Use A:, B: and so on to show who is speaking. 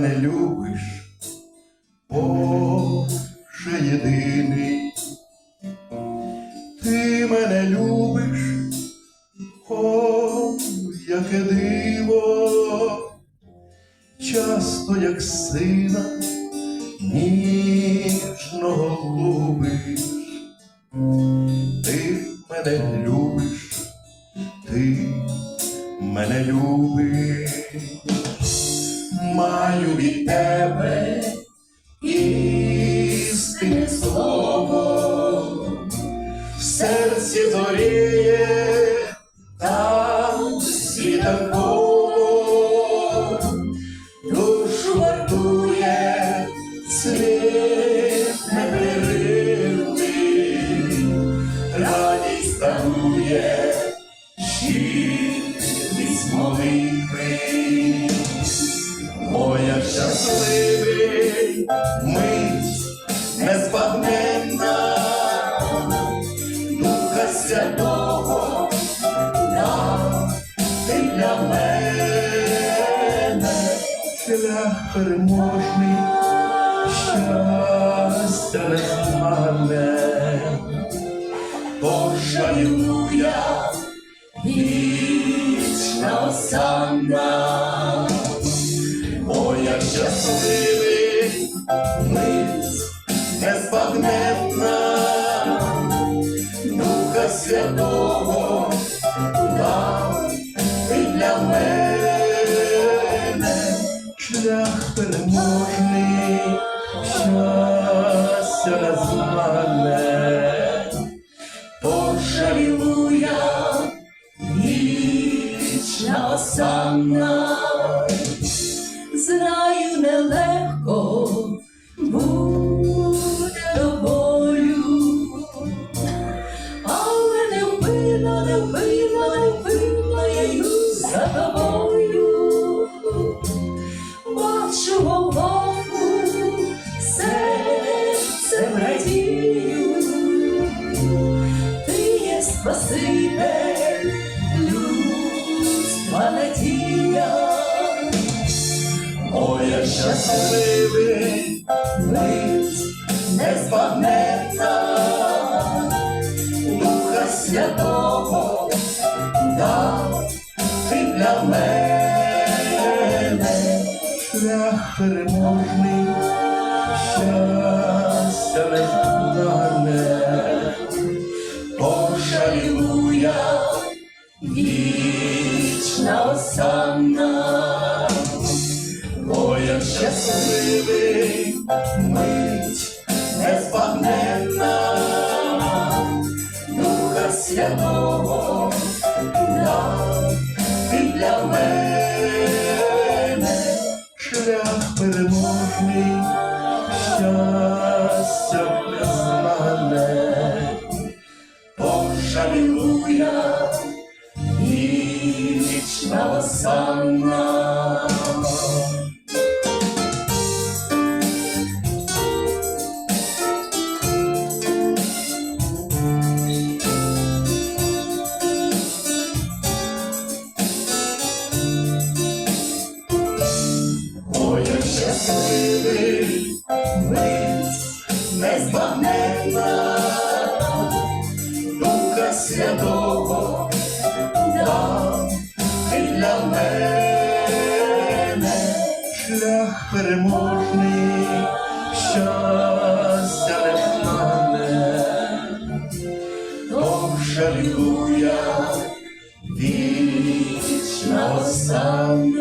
A: любиш, Боже єдиний, ти мене любиш, о, яке диво, часто як сина ніжного любиш, ти мене любиш, ти мене любиш, тебе істинне слово, в серці зоріє там світанково, щасливий мить незбагненна, Духа Святого нам ти для мене. Шлях переможний, щастя щасливий мить незбагненна, Духа Святого дав ти для мене шлях переможний, щастя незнане, Боже, алілуя, вічна осанна.
B: Знаю, нелегко буде тобою, але не впина, не впина, не впина, я йду за тобою. Бачу голову, серцем радію, ти є спаситель, людства надія.
A: Моя щасливий мить незбагненна, Духа Святого дав ти для мене. Шлях переможний, щастя незнане, Боже, алілуя, вічна осанна. Щасливий мить незбагненна, Духа Святого дав ти для мене шлях переможний, щастя незнане, Боже, алілуя, вічна. незбагненна Духа Святого нам і для мене. Шлях переможний щастя не мене, жалюю я вічна сам.